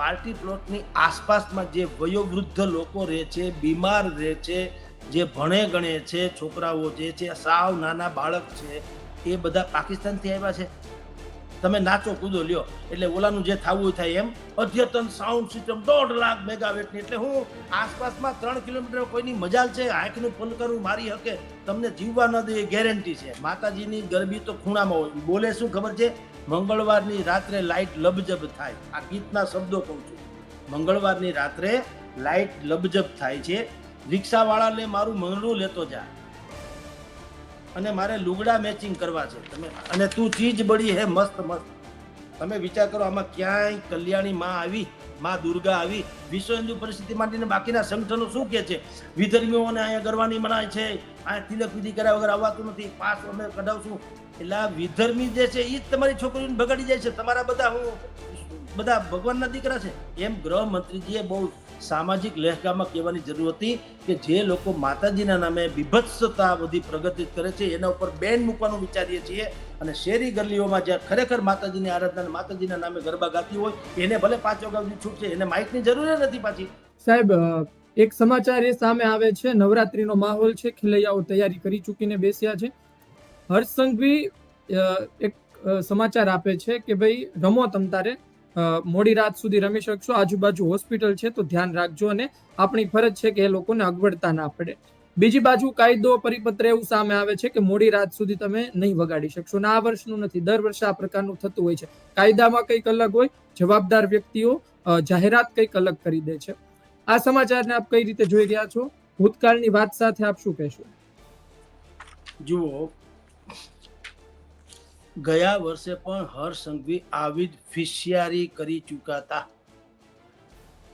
Party પ્લોટની આસપાસમાં જે વયોવૃદ્ધ લોકો રહે છે, બીમાર રહે છે, જે ભણે ગણે છે, છોકરાઓ જે છે, સાવ નાના બાળક છે, એ બધા પાકિસ્તાનથી આવ્યા છે. તમે નાચો, કૂદો, લ્યો. એટલે ઓલાનું જે થવું થાય એમ. અદ્યતન સાઉન્ડ સિસ્ટમ દોઢ લાખ મેગાવેટની. એટલે હું આસપાસમાં ત્રણ કિલોમીટર કોઈની મજાલ છે, આંખનું કરવું મારી હકે. તમને જીવવા ન દે એ ગેરંટી છે. માતાજીની ગરબી તો ખૂણામાં હોય. બોલે શું ખબર છે? મંગળવારની રાત્રે લાઇટ લબજબ થાય. આ ગીતના શબ્દો કહું છું. મંગળવારની રાત્રે લાઇટ લબજબ થાય છે. રિક્ષાવાળાને મારું મંગળું લેતો જા. અને મારે લુગડા મેચિંગ કરવા છે. તમે અને તું ચીજ બળી હે મસ્ત મસ્ત. તમે વિચાર કરો આમાં ક્યાંય કલ્યાણી માં આવી માં દુર્ગા આવી વિશ્વ હિન્દુ પરિસ્થિતિ માટેને બાકીના સંગઠનો શું કહે છે? વિધર્મીઓને અહીંયા ગરવાની મનાય છે. અહીંયા તિલક વિધિ કર્યા વગર આવવાતું નથી. પાસ અમે કઢાવશું. એટલે વિધર્મી જે છે એ જ તમારી છોકરીઓને બગાડી જાય છે. તમારા બધા હું બધા ભગવાનના દીકરા છે. એમ ગૃહમંત્રીજીએ બહુ સામાજિક લહેકામાં કહેવાની જરૂર હતી કે જે લોકો માતાજીના નામે બીભત્સતા બધી પ્રગતિ કરે છે એના ઉપર બેન મૂકવાનું વિચારીએ છીએ અને શેરી ગલીઓમાં જ્યાં ખરેખર માતાજીની આરાધના માતાજીના નામે ગરબા ગાતી હોય એને ભલે પાંચ વાગ્યા છૂટ છે એને માઇકની જરૂર નથી પાછી. સાહેબ એક સમાચાર એ સામે આવે છે. નવરાત્રીનો માહોલ છે. ખેલૈયાઓ તૈયારી કરી ચૂકીને બેસ્યા છે. હર્ષ સંઘવી એક સમાચાર આપે છે કે ભાઈ રમો તમ તારે અ, મોડી રાત સુધી રમી શકશો. આજુબાજુ હોસ્પિટલ છે, તો ધ્યાન રાખજો અને આપણી ફરજ છે કે એ લોકોને અગવડતા ના પડે. બીજી બાજુ કાયદો પરિપત્ર એવું સામે આવે છે કે મોડી રાત સુધી તમે નહીં વગાડી શકશો ના આ વર્ષનું નથી, દર વર્ષે આ પ્રકારનું થતું હોય છે. કાયદામાં કંઈક અલગ હોય, જવાબદાર વ્યક્તિઓ જાહેરાત કંઈક અલગ કરી દે છે. આ સમાચારને આપ કઈ રીતે જોઈ રહ્યા છો? ભૂતકાળની વાત સાથે આપ શું કહેશો? જુઓ ગયા વર્ષે પણ હર્ષ સંઘવી આવી જ ફિશિયારી કરી ચૂકાતા.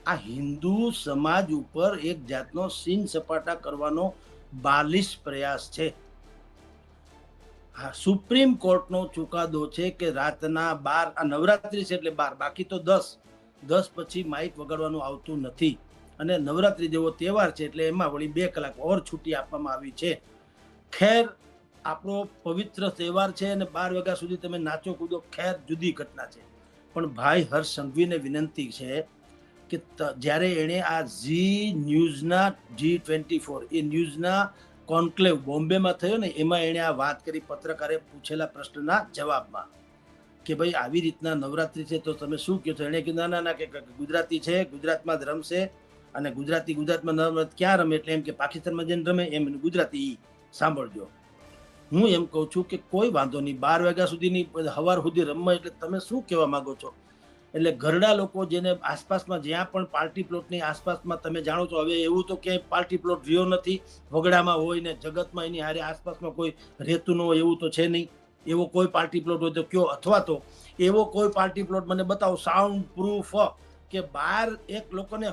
આ હિન્દુ સમાજ ઉપર એક જાતનો સીન સપાટા કરવાનો બાલિશ પ્રયાસ છે. હા, સુપ્રીમ કોર્ટનો ચુકાદો છે કે રાતના બાર, આ નવરાત્રી છે એટલે બાર, બાકી તો દસ. દસ પછી માઇક વગાડવાનું આવતું નથી. અને નવરાત્રિ જેવો તહેવાર છે એટલે એમાં વળી બે કલાક ઓર છૂટી આપવામાં આવી છે. ખેર આપણો પવિત્ર તહેવાર છે અને બાર વાગ્યા સુધી તમે નાચો, કૂદો ખેર જુદી ઘટના છે. પણ ભાઈ હર્ષ સંઘવીને વિનંતી છે કે જ્યારે એણે આ ઝી ન્યૂઝના જી ટ્વેન્ટી ફોર એ ન્યૂઝના કોન્ક્લેવ બોમ્બેમાં થયો ને, એમાં એણે આ વાત કરી પત્રકારે પૂછેલા પ્રશ્નના જવાબમાં કે ભાઈ આવી રીતના નવરાત્રી છે તો તમે શું કહો છો? એણે કીધું, ના ના ના, કે ગુજરાતી છે, ગુજરાતમાં જ રમશે અને ગુજરાતી ગુજરાતમાં ન ક્યાં રમે? એટલે એમ કે પાકિસ્તાનમાં જઈને રમે, એમ, ગુજરાતી સાંભળજો. હું એમ કહું છું કે કોઈ વાંધો નહીં, બાર વાગ્યા સુધીની હવાર સુધી રમવા એટલે તમે શું કહેવા માંગો છો? એટલે ઘરડા લોકો જેને આસપાસમાં જ્યાં પણ પાર્ટી પ્લોટની આસપાસમાં તમે જાણો છો, હવે એવું તો ક્યાંય પાર્ટી પ્લોટ રહ્યો નથી, વગડામાં હોય ને જગતમાં એની હારે આસપાસમાં કોઈ રહેતું ન હોય એવું તો છે નહીં. એવો કોઈ પાર્ટી પ્લોટ હોય તો કયો? અથવા તો એવો કોઈ પાર્ટી પ્લોટ મને બતાવો સાઉન્ડ પ્રૂફ કે બહાર એક લોકોને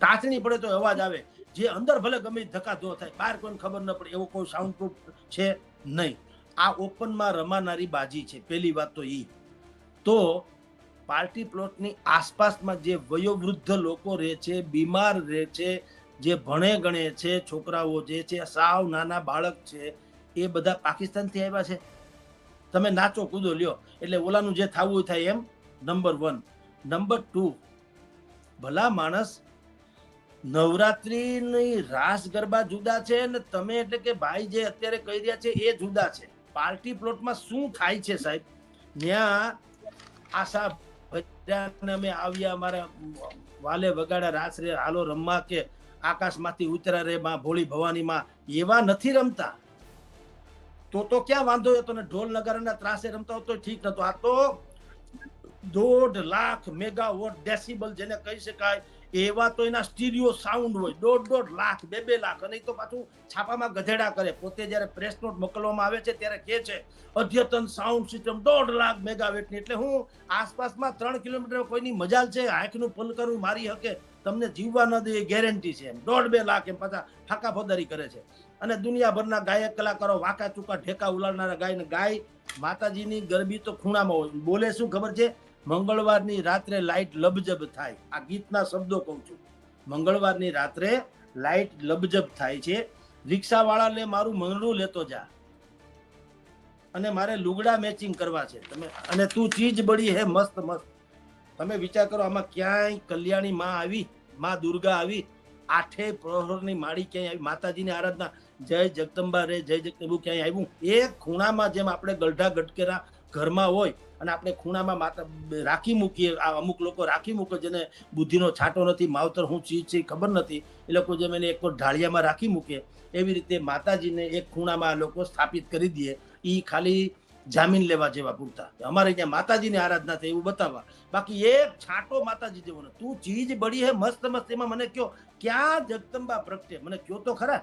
ટાંચણી પડે તો અવાજ આવે. જે અંદર ભલે ગમે ધક્કા ધો થાય, બહાર કોઈને ખબર ન પડે, એવો કોઈ સાઉન્ડ પ્રૂફ છે નહીં. આ ઓપનમાં રમાનારી બાજી છે, પહેલી વાત તો એ તો પાર્ટી પ્લોટની આસપાસમાં જે વયોવૃદ્ધ લોકો રહે છે, બીમાર રહે છે, જે ભણે ગણે છે, છોકરાઓ જે છે, સાવ નાના બાળક છે, એ બધા પાકિસ્તાનથી આવ્યા છે. તમે નાચો કૂદો લ્યો, એટલે ઓલાનું જે થવું થાય એમ, નંબર વન. નંબર ટુ, ભલા માણસ નવરાત્રીની રાસ ગરબા જુદા છે ને તમે એટલે કે ભાઈ જે અત્યારે કહી રહ્યા છે એ જુદા છે. પાર્ટી પ્લોટમાં શું થાય છે સાહેબ? ત્યાં આશા ભજ્યાને અમે આવ્યા, અમારા વાલે વગાડ્યા રાસ રે, હાલો રમવા કે આકાશમાંથી ઉતરા રે માં, ભોળી ભવાનીમાં એવા નથી રમતા. તો તો ક્યાં વાંધો હતો ને ઢોલ નગારાના ત્રાસે રમતા હોત તો ઠીક નતો આ તો દોઢ લાખ મેગાવોટ ડેસિબલ જેને કહી શકાય એવા તો એના સ્ટીરિયો સાઉન્ડ હોય. દોઢ દોઢ લાખ, બે બે લાખ. અને તો પાછું છાપામાં ગધેડા કરે. પોતે જ્યારે પ્રેસ નોટ મોકલવામાં આવે છે ત્યારે કહે છે, અદ્યતન સાઉન્ડ સિસ્ટમ દોઢ લાખ મેગાવેટની એટલે હું આસપાસમાં ત્રણ કિલોમીટર કોઈની મજાલ છે, આંખનું પલકરું મારી હકે, તમને જીવવા ન દે એ ગેરંટી છે એમ. દોઢ બે લાખ એમ પાછા ફાકા ફોદારી કરે છે. અને દુનિયાભરના ગાયક કલાકારો વાંકા ચૂકા ઠેકા ઉલાડનારા ગાય ને ગાય, માતાજીની ગરબી તો ખૂણામાં હોય. બોલે શું ખબર છે? મંગળવારની રાત્રે લાઇટ લબજબ થાય. આ ગીતના શબ્દો કહું છું. મંગળવારની રાત્રે લાઇટ લબજબ થાય છે. રિક્ષાવાળાને મારું મંગળું લેતો જા. અને મારે લુગડા મેચિંગ કરવા છે. તમે અને તું ચીજ બળી હે મસ્ત મસ્ત. તમે વિચાર કરો, આમાં ક્યાંય કલ્યાણી માં આવી, માં દુર્ગા આવી. આઠે પ્રહરની માળી ક્યાંય આવી? માતાજીની આરાધના. જય જગદંબા રે, જય જગદંબુ. ક્યાંય આવ્યું? એ ખૂણામાં જેમ આપણે ગલઢા ગટકેરા ઘરમાં હોય અને આપણે ખૂણામાં માતા રાખી મૂકીએ, આ અમુક લોકો રાખી મૂકે જેને બુદ્ધિનો છાંટો નથી, માવતર હું ચીજ છે ખબર નથી, એ લોકો જેમ એને એક ઢાળિયામાં રાખી મૂકે, એવી રીતે માતાજીને એક ખૂણામાં લોકો સ્થાપિત કરી દે એ ખાલી જામીન લેવા જેવા પૂરતા. અમારે ત્યાં માતાજીની આરાધના થાય એવું બતાવવા. બાકી એક છાંટો માતાજી જેવો નથી. તું ચીજ બળી હે, મસ્ત મસ્ત, એમાં મને કયો, ક્યાં જગદંબા પ્રગટે? મને કયો તો ખરા.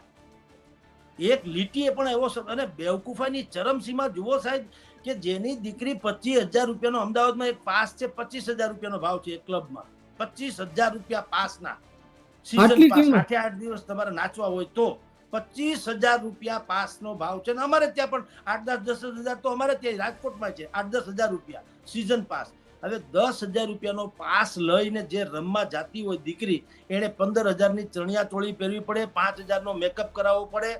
એક લીટીએ પણ એવો અને બેવકૂફાની ચરમસીમા જુઓ સાહેબ કે જેની દીકરી પચીસ હજાર રૂપિયાનો અમદાવાદમાં એક પાસ છે પચીસ હજાર રૂપિયાનો ભાવ છે એક ક્લબમાં. પચીસ હજાર રૂપિયા પાસના. Season pass. આઠે આઠ દિવસ તમારે નાચવા હોય તો. પચીસ હજાર રૂપિયા પાસનો ભાવ છે ને અમારે ત્યાં પણ આઠ દસ દસ હજાર તો અમારે ત્યાં રાજકોટમાં છે. આઠ દસ હજાર રૂપિયા સિઝન પાસ હવે દસ હજાર રૂપિયાનો પાસ લઈને જે રમવા જાતી હોય દીકરી એને પંદર હજારની ચણિયા ચોળી પહેરવી પડે પાંચ હજારનો મેકઅપ કરાવવો પડે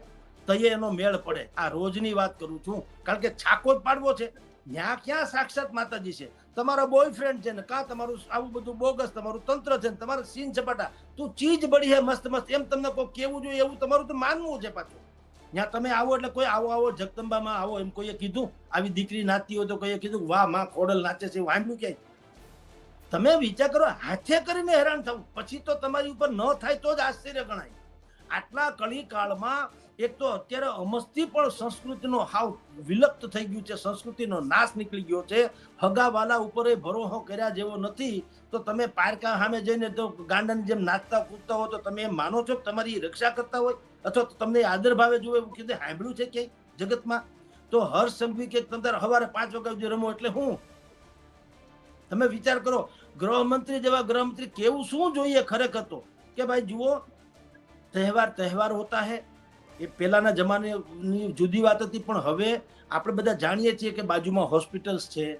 તયે એનો મેળ પડે. આ રોજની વાત કરું છું. કારણ કે છાકો જ પાડવો છે. ત્યાં ક્યાં સાક્ષાત માતાજી છે? તમારો બોયફ્રેન્ડ છે ને કા તમારું આવું બધું બોગસ, તમારું તંત્ર છે ને તમારા સીન સપાટા, તું ચીજ બળી હે મસ્ત મસ્ત. એમ તમને કોઈ કેવું જોઈએ એવું તમારું તો માનવું છે પાછું. ત્યાં તમે આવો એટલે કોઈ આવો આવો જગદંબામાં આવો એમ કોઈએ કીધું? આવી દીકરી નાચતી હોય તો કોઈએ કીધું, વાહ, માં ખોડલ નાચે છે વાંડલું ક્યાંય? તમે વિચાર કરો, હાથે કરીને હેરાન થવું પછી તો તમારી ઉપર ન થાય તો જ આશ્ચર્ય ગણાય. આટલા કળી કાળમાં એક તો અત્યારે અમસ્તી પણ સંસ્કૃતિનો હાવ વિલુપ્ત થઈ ગયું છે, સંસ્કૃતિનો નાશ નીકળી ગયો છે. હગાવાલા ઉપર એ ભરોહો કર્યા જેવો નથી. તો તમે પારકા સામે જઈને તો ગાંડાની જેમ નાચતા કૂદતા હો તો તમે એમ માનો છો કે તમારી રક્ષા કરતા હોય? અથવા તમને આદર ભાવે જુએ એવું કીધું? સાંભળ્યું છે ક્યાંય જગતમાં? તો હર સંઘવી કે તમે સવારે પાંચ વાગ્યા સુધી રમો એટલે હું? તમે વિચાર કરો, ગૃહમંત્રી જેવા ગૃહમંત્રી કેવું શું જોઈએ ખરેખર તો? કે ભાઈ જુઓ તહેવાર તહેવાર હોતા હે. એ પહેલાના જમાનાની જુદી વાત હતી, પણ હવે આપણે બધા જાણીએ છીએ કે બાજુમાં હોસ્પિટલ્સ છે.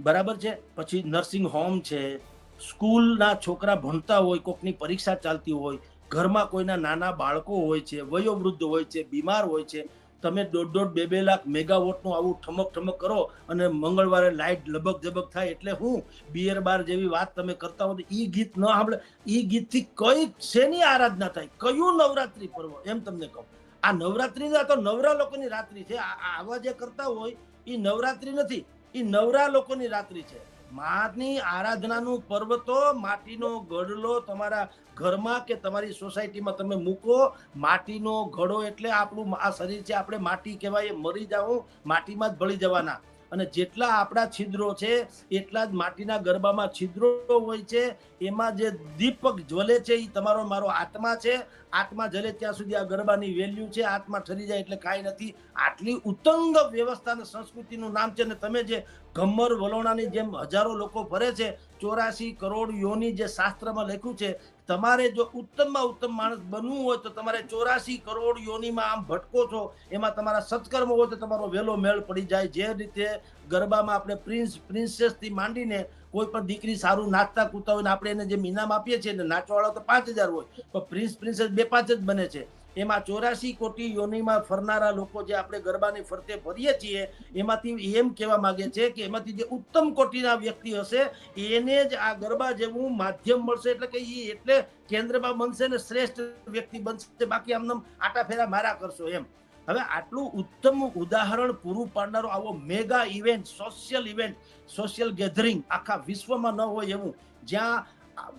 બરાબર છે? પછી નર્સિંગ હોમ છે. સ્કૂલના છોકરા ભણતા હોય, કોકની પરીક્ષા ચાલતી હોય, ઘરમાં કોઈના નાના બાળકો હોય છે, વયોવૃદ્ધ હોય છે, બીમાર હોય છે તમે દોઢ દોઢ બે બે લાખ મેગાવોટનું આવું ઠમક ઠમક કરો અને મંગળવારે લાઇટ લબક જબક થાય એટલે હું બિયર બાર જેવી વાત તમે કરતા હો તો એ ગીત ન સાંભળે. એ ગીતથી કઈ શેની આરાધના થાય? કયું નવરાત્રિ પર્વ? એમ તમને કહું. આ નવરાત્રિ તો નવરા લોકોની રાત્રિ છે. આવા જે કરતા હોય એ નવરાત્રિ નથી. એ નવરા લોકોની રાત્રિ છે. માની આરાધનાનું પર્વ તો માટીનો ગઢલો તમારા ઘરમાં કે તમારી સોસાયટીમાં તમે મૂકો. માટીનો ઘડો એટલે આપણું આ શરીર છે, આપણે માટી કહેવાય મરી જાવું માટીમાં જ ભળી જવાના. અને જેટલા આપણા છિદ્રો છે, એટલા જ માટીના ગરબામાં છિદ્રો હોય છે. એમાં જે દીપક જ્વલે છે એ તમારો મારો આત્મા છે. આત્મા જલે ત્યાં સુધી આ ગરબાની વેલ્યુ છે, આત્મા ઠરી જાય એટલે કાંઈ નથી. આટલી ઉત્તંગ વ્યવસ્થા અને સંસ્કૃતિનું નામ છે ને તમે જે ગમ્મર વલોણાની જેમ હજારો લોકો ફરે છે, ચોરાસી કરોડ યોની જે શાસ્ત્રમાં લખ્યું છે, તમારે જો ઉત્તમમાં ઉત્તમ માણસ બનવું હોય તો તમારે ચોરાસી કરોડ યોનીમાં આમ ભટકો છો, એમાં તમારા સત્કર્મ હોય તો તમારો વહેલો મેળ પડી જાય. જે રીતે ગરબામાં આપણે પ્રિન્સ પ્રિન્સેસથી માંડીને કોઈ પણ દીકરી સારું નાચતા કૂદતા હોય ને આપણે એને જે ઇનામ આપીએ છીએ ને નાચવાવાળા તો પાંચ હજાર હોય, પણ પ્રિન્સ પ્રિન્સેસ બે પાંચ જ બને છે. એમાં ચોરાસી કોટી યોનીમાં ફરનારા લોકો જે આપણે ગરબાની ફરતે ફરીએ છીએ, એમાંથી એમ કહેવા માગે છે કે એમાંથી જે ઉત્તમ કોટીના વ્યક્તિ હશે, એને જ આ ગરબા જેવું માધ્યમ મળશે. એટલે કે એ એટલે કેન્દ્રમાં બનશે ને શ્રેષ્ઠ વ્યક્તિ બનશે. બાકી આમને આટા ફેરા મારા કરશો એમ. હવે આટલું ઉત્તમ ઉદાહરણ પૂરું પાડનારો આવો mega event social event social gathering આખા વિશ્વમાં ન હોય એવું. જ્યાં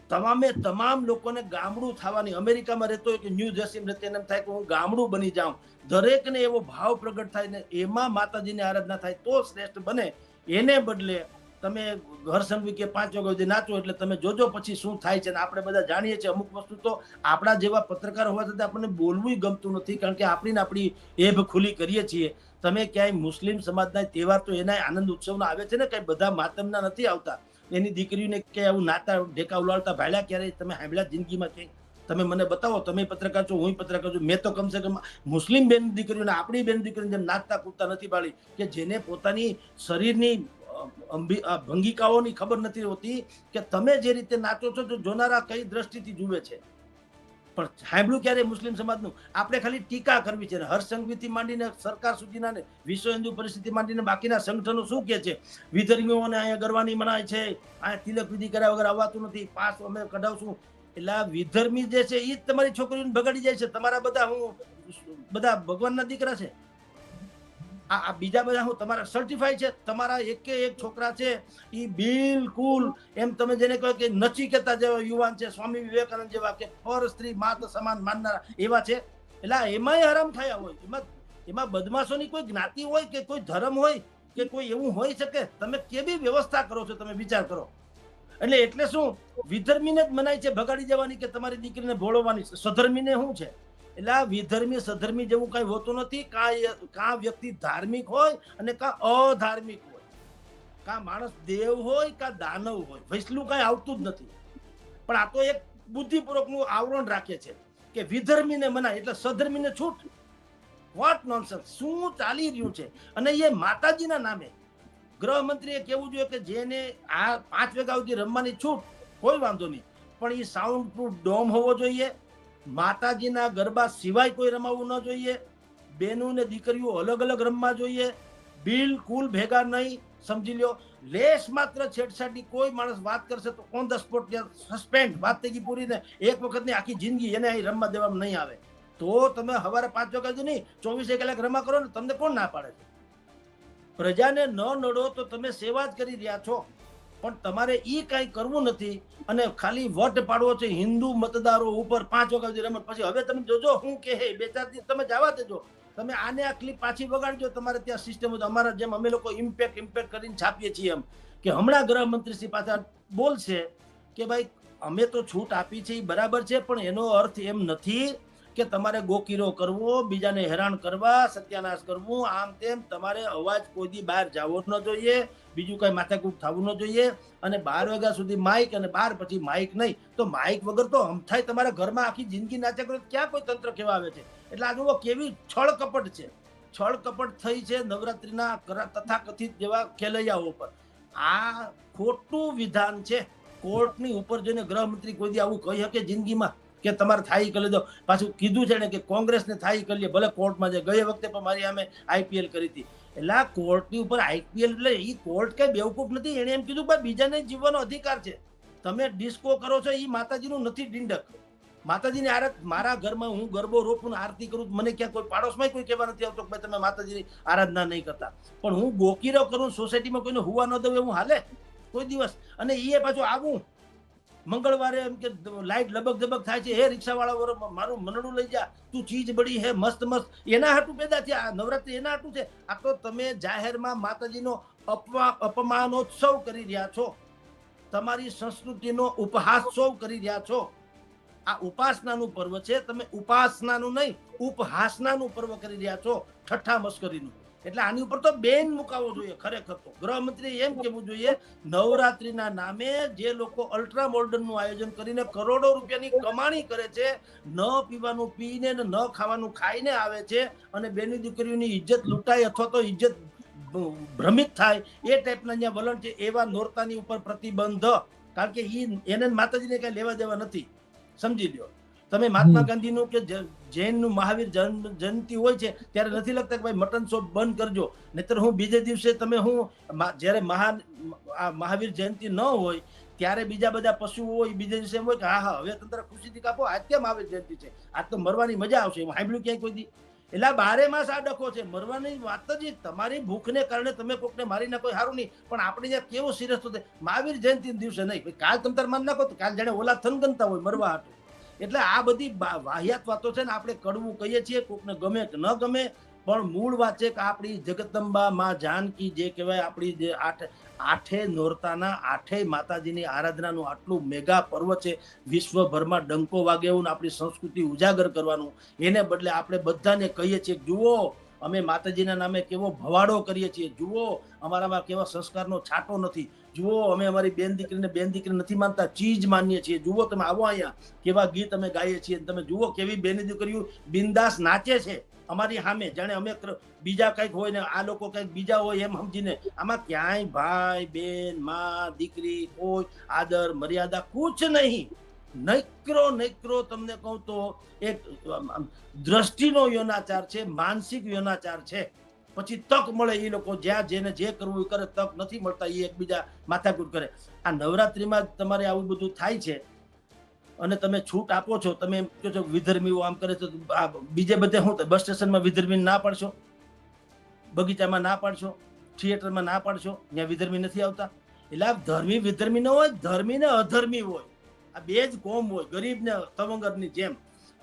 તમામે તમામ લોકોને ગામડું થવાની, અમેરિકામાં રહેતો હોય કે ન્યૂ જર્સીમાં રહેતો એને થાય કે હું ગામડું બની જાઉં. દરેકને એવો ભાવ પ્રગટ થાય ને એમાં માતાજીની આરાધના થાય તો શ્રેષ્ઠ બને. એને બદલે તમે ઘર સમજી કે પાંચ વાગ્યા સુધી નાચો એટલે તમે જોજો પછી શું થાય છે ને આપણે બધા જાણીએ છીએ અમુક વસ્તુ તો આપણા જેવા પત્રકાર હોવા છતાં આપણને બોલવું ગમતું નથી કારણ કે આપણી આપણી એભ ખુલી કરીએ છીએ. તમે ક્યાંય મુસ્લિમ સમાજના તહેવાર તો એના આનંદ ઉત્સવના આવે છે ને કઈ બધા માતમના નથી આવતા. એની દીકરીને કે આવું નાતા ઢેકા ઉલાળતા ભાડ્યા ક્યારે તમે હાંભળ્યા જિંદગીમાં ક્યાંય તમે મને બતાવો, તમે પત્રકાર છો હું પત્રકાર છું. મેં તો કમસે કમ મુસ્લિમ બેન દીકરીઓને, આપણી બેન દીકરીને જેમ નાચતા કૂદતા નથી પાડી કે જેને પોતાની શરીરની ભંગિકાઓની ખબર નથી હોતી કે તમે જે રીતે નાચો છો તો જોનારા કઈ દ્રષ્ટિથી જુએ છે? પણ સાંભળ્યું ક્યારે મુસ્લિમ સમાજનું? આપણે ખાલી ટીકા કરવી છે હર્ષ સંઘવીથી માંડીને સરકાર સુધીના ને વિશ્વ હિન્દુ પરિસ્થિતિ માંડીને બાકીના સંગઠનો શું કે છે? વિધર્મીઓને અહીંયા ગરવાની મનાય છે, અહીંયા તિલક વિધિ કર્યા વગર આવવાતું નથી, પાસ અમે કઢાવશું. એટલે વિધર્મી જે છે એ જ તમારી છોકરીઓને બગાડી જાય છે. તમારા બધા હું, બધા ભગવાનના દીકરા છે? આ બીજા બધા હું તમારા સર્ટિફાઈ છે, તમારા એકે એક છોકરા છે એ બિલકુલ એમ તમે જેને કહો કે નચિકેતા જેવા યુવાન છે, સ્વામી વિવેકાનંદ જેવા કે પર સ્ત્રી માત સમાન માનનારા એવા છે. એટલે એમાંય હરામ થયા હોય. એમાં એમાં બદમાશોની કોઈ જ્ઞાતિ હોય કે કોઈ ધર્મ હોય કે કોઈ એવું હોઈ શકે? તમે કેવી વ્યવસ્થા કરો છો, તમે વિચાર કરો. એટલે એટલે શું? વિધર્મીને જ મનાય છે ભગાડી જવાની કે તમારી દીકરીને ભોળવવાની? સધર્મીને શું છે? એટલે આ વિધર્મી, સધર્મી જેવું કઈ હોતું નથી. કાં કાં વ્યક્તિ ધાર્મિક હોય અને કાં અધાર્મિક હોય. કાં માણસ દેવ હોય, કાં દાનવ હોય. વૈસલું કઈ આવતું જ નથી. પણ આ તો એક બુદ્ધિપૂર્વકનું આવરણ રાખે છે કે વિધર્મીને મનાય એટલે સધર્મીને છૂટ. વોટ નોનસન શું ચાલી રહ્યું છે? અને એ માતાજીના નામે ગૃહમંત્રીએ કહેવું જોઈએ કે જેને આ પાંચ વાગ્યા સુધી રમવાની છૂટ, કોઈ વાંધો નહીં. પણ એ સાઉન્ડ પ્રૂફ ડોમ હોવો જોઈએ. માતાજીના ગરબા સિવાય કોઈ રમાવવું ન જોઈએ. બેનો ને દીકરીઓ અલગ અલગ રમવા જોઈએ. બિલકુલ ભેગા નહીં, સમજી લ્યો. લેશ માત્ર છેડછાડની કોઈ માણસ વાત કરશે તો ઓન ધ સ્પોટ સસ્પેન્ડ વાત થઈ ગઈ પૂરી ને એક વખતની આખી જિંદગી એને અહીં રમવા દેવામાં નહીં આવે. તો તમે સવારે પાંચ વાગ્યા નહીં ચોવીસે કલાક રમા કરો ને તમને કોણ ના પાડે છે? પ્રજાને ન નડો તો તમે સેવા જ કરી રહ્યા છો. પણ તમારે એ કાંઈ કરવું નથી. અને ખાલી વટ પાડવો છે હિન્દુ મતદારો ઉપર પાંચ વખત રમત. પછી હવે તમે જોજો હું કે હે, બે ચાર દિવસ તમે જવા દેજો. તમે આને આ ક્લિપ પાછી વગાડજો, તમારે ત્યાં સિસ્ટમ અમારા જેમ અમે લોકો ઇમ્પેક્ટ ઇમ્પેક્ટ કરીને છાપીએ છીએ એમ. કે હમણાં ગૃહમંત્રી શ્રી પાછા બોલશે કે ભાઈ, અમે તો છૂટ આપી છે એ બરાબર છે, પણ એનો અર્થ એમ નથી કે તમારે ગોકીરો કરવો, બીજાને હેરાન કરવા, સત્યાનાશ કરવું, આમ તેમ તમારે અવાજ કોઈ દી બહાર જવો ન જોઈએ, બીજું કઈ માથાકૂટ થવું ન જોઈએ અને બાર વાગ્યા સુધી માઇક અને બાર પછી માઇક નહીં. તો માઇક વગર તો હમથાય તમારા ઘરમાં આખી જિંદગી નાચ્યા કરો ક્યાં કોઈ તંત્ર કેવા આવે છે? એટલે આ કેવી છળ કપટ છે. છળ કપટ થઈ છે નવરાત્રિના તથાકથિત જેવા ખેલૈયાઓ પર. આ ખોટું વિધાન છે. કોર્ટની ઉપર જઈને ગૃહમંત્રી કોઈ આવું કહી શકે જિંદગીમાં? કે તમારે થાઈ કરી દો. પાછું કીધું છે ને કે કોંગ્રેસને થાઈ કરી લે. ભલે કોર્ટમાં જાય. ગયે વખતે પણ મારી અમે આઈપીએલ કરી હતી. એટલે આ કોર્ટની ઉપર આઈપીએલ એટલે એ કોર્ટ કઈ બેવકૂફ નથી. એણે એમ કીધું કે બીજાને જીવવાનો અધિકાર છે. તમે ડિસ્કો કરો છો એ માતાજીનું નથી ડિંડક. માતાજીની આરત મારા ઘરમાં હું ગરબો રોપું આરતી કરું મને ક્યાં કોઈ પાડોશમાં કોઈ કહેવા નથી આવતો કે ભાઈ તમે માતાજીની આરાધના નહીં કરતા. પણ હું ગોકીરો કરું સોસાયટીમાં કોઈને હોવા ન દઉં એવું હાલે? કોઈ દિવસ. અને એ પાછું આવું મંગળવારે એમ કે લાઈટ લબક ધબક થાય છે, હે રિક્ષાવાળા વાળો મારું મનડું લઈ જા, તું ચીજ બળી, હે મસ્ત મસ્ત. એના હાટું પેદા થયા નવરાત્રી એના હાટું છે. આ તો તમે જાહેરમાં માતાજીનો અપવા, અપમાનોત્સવ કરી રહ્યા છો. તમારી સંસ્કૃતિનો ઉપહાસોત્સવ કરી રહ્યા છો. આ ઉપાસનાનું પર્વ છે, તમે ઉપાસનાનું નહીં, ઉપહાસનાનું પર્વ કરી રહ્યા છો. ઠઠ્ઠા મસ્કરીનું. એટલે આની ઉપર તો બેન મુકાવો જોઈએ, ખરેખર તો. ગૃહમંત્રી એમ કેવું જોઈએ, નવરાત્રીના નામે જે લોકો અલ્ટ્રા મોડર્નનું આયોજન કરીને કરોડો રૂપિયાની કમાણી કરે છે, ન પીવાનું પીને ને ખાવાનું ખાઈને આવે છે અને બેની દીકરીઓની ઇજ્જત લૂંટાય અથવા તો ઇજ્જત ભ્રમિત થાય, એ ટાઈપના જ્યાં વલણ છે, એવા નોરતાની ઉપર પ્રતિબંધ. કારણ કે એને માતાજીને કઈ લેવા દેવા નથી. સમજી લ્યો. તમે મહાત્મા ગાંધીનું કે જૈનનું મહાવીર જન્મ જયંતિ હોય છે ત્યારે નથી લગતા કે ભાઈ મટન શોપ બંધ કરજો. નહીતર હું બીજે દિવસે તમે હું જ્યારે મહાન આ મહાવીર જયંતિ ન હોય ત્યારે બીજા બધા પશુઓ હોય બીજે દિવસે એમ હોય કે હા હા હવે તંત્ર ખુશીથી કાપો આજ કેમ મહાવીર જયંતિ છે? આજ તો મરવાની મજા આવશે એમ સાંભળ્યું ક્યાંય કોઈ દી? એટલે બારે માસ આ ડખો છે. મરવાની વાત જ તમારી ભૂખને કારણે તમે કોકને મારી કોઈ સારું નહીં. પણ આપણે ત્યાં કેવો સિરિયસ થતો મહાવીર જયંતિ દિવસે નહીં. ભાઈ કાલ તમ તાર માન નાખો તો કાલ જાણે ઓલા થનગનતા હોય મરવા હાટું. એટલે આ બધી વાહિયાત વાતો છે ને આપણે કડવું કહીએ છીએ, કોકને ગમે કે ન ગમે, પણ મૂળ વાત છે કે આપણી જગદંબા માં જાનકી જે કહેવાય, આપણી જે આઠ આઠે નોરતાના, આઠે માતાજીની આરાધનાનું આટલું મેગા પર્વ છે, વિશ્વભરમાં ડંકો વાગે એવું આપણી સંસ્કૃતિ ઉજાગર કરવાનું, એને બદલે આપણે બધાને કહીએ છીએ જુઓ અમે માતાજીના નામે કેવો ભવાડો કરીએ છીએ. જુઓ, અમારામાં કેવા સંસ્કારનો છાંટો નથી. જુઓ, અમે અમારી બેન દીકરીને બેન દીકરી નથી માનતા. ચીજ માનીએ છીએ. જુઓ, તમે આવો અહીંયા. કેવા ગીત અમે ગાઈએ છીએ. તમે જુઓ, કેવી બેન દીકરીઓ બિંદાસ નાચે છે. અમારી સામે, જાણે અમે બીજા કંઈક હોય ને, આ લોકો કંઈક બીજા હોય એમ સમજીને. આમાં ક્યાંય ભાઈ, બેન, મા, દીકરી, કોઈ આદર, મર્યાદા કુછ નહીં. નૈક્રો નૈક્રો તમને કહું તો એક દ્રષ્ટિનો યોનાચાર છે, માનસિક યોનાચાર છે. પછી તક મળે એ લોકો જ્યાં જેને જે કરવું એ કરે, તક નથી મળતા એ એકબીજા માથાકૂટ કરે. આ નવરાત્રિમાં તમારે આવું બધું થાય છે અને તમે છૂટ આપો છો, તમે એમ કહો છો વિધર્મીઓ આમ કરે તો આ બીજે બધે શું? બસ સ્ટેશનમાં વિધર્મી ના પાડશો? બગીચામાં ના પાડશો? થિયેટરમાં ના પાડશો? ત્યાં વિધર્મી નથી આવતા? એટલે આ ધર્મી વિધર્મી ન હોય, ધર્મી ને અધર્મી હોય. આ બે જ કોમ હોય, ગરીબ ને તવંગરની જેમ.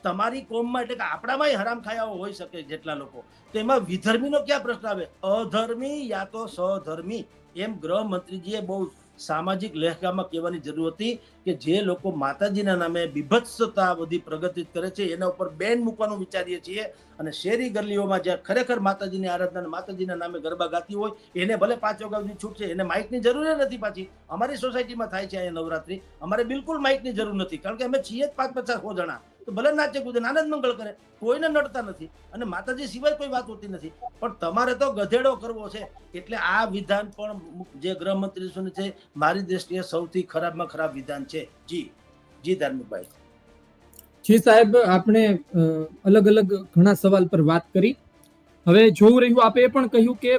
તમારી કોમમાં એટલે કે આપણામાંય હરામ ખાયાઓ હોઈ શકે જેટલા લોકો. તો એમાં વિધર્મીનો ક્યાં પ્રશ્ન આવે? અધર્મી યા તો સધર્મી એમ ગૃહમંત્રીજીએ બહુ સામાજિક લહેકામાં કહેવાની જરૂર હતી કે જે લોકો માતાજીના નામે બીભત્સતા બધી પ્રગતિ કરે છે, એના ઉપર બેન મૂકવાનું વિચારીએ છીએ અને શેરી ગલીઓમાં જ્યાં ખરેખર માતાજીની આરાધના માતાજીના નામે ગરબા ગાતી હોય, એને ભલે પાંચ વાગ્યાની છૂટ છે, એને માઇકની જરૂર નથી પાછી. અમારી સોસાયટીમાં થાય છે અહીંયા નવરાત્રી. અમારે બિલકુલ માઇકની જરૂર નથી, કારણ કે અમે છીએ જ પાંચ પચાસ સો જણા. તો ભલે નાચે કૂદે આનંદ મંગળ કરે. કોઈને નડતા નથી. અને માતાજી સિવાય કોઈ વાત હોતી નથી. પણ તમારે તો ગધેડો કરવો છે. એટલે આ વિધાન પણ જે ગૃહમંત્રી છે મારી દ્રષ્ટિએ સૌથી ખરાબમાં ખરાબ વિધાન છે. જી. જી ધાર્મિકભાઈ. જી સાહેબ, આપણે અલગ અલગ ઘણા સવાલ પર વાત કરી. હવે જોવું રહ્યું, આપે એ પણ કહ્યું કે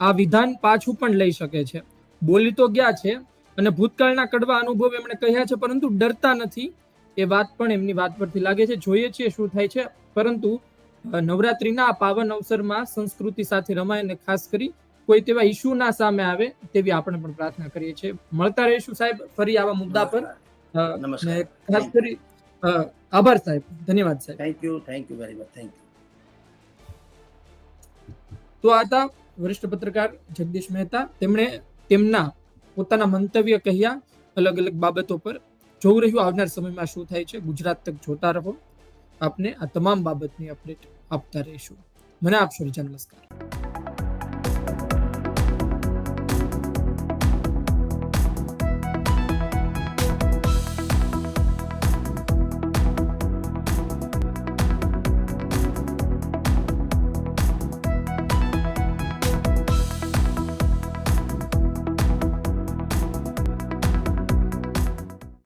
આ વિધાન પાછું પણ લઈ શકે છે. બોલી તો ગયા છે, અને ભૂતકાળના કડવા અનુભવ એમણે કહ્યા છે, પરંતુ ડરતા નથી. એ વાત પણ એમની વાત પરથી લાગે છે. જોઈએ છીએ શું થાય છે. પરંતુ નવરાત્રિના આ પાવન અવસરમાં સંસ્કૃતિ સાથે રમાય અને ખાસ કરી કોઈ તેવા ઇશ્યુ ના સામે આવે તેવી આપણે પણ પ્રાર્થના કરીએ છીએ. મળતા રહીશું સાહેબ ફરી આવા મુદ્દા પર. ખાસ કરી આભાર સાહેબ. ધન્યવાદ સાહેબ. Thank you thank you very much thank you તો આ હતા વરિષ્ઠ પત્રકાર જગદીશ મહેતા. તેમણે તેમના પોતાના મંતવ્ય કહ્યા અલગ અલગ બાબતો પર. જોવું રહ્યું આવનાર સમયમાં શું થાય છે? ગુજરાત તક જોતા રહો. આપને આ તમામ બાબતની અપડેટ આપતા રહીશું. મને આપશો નમસ્કાર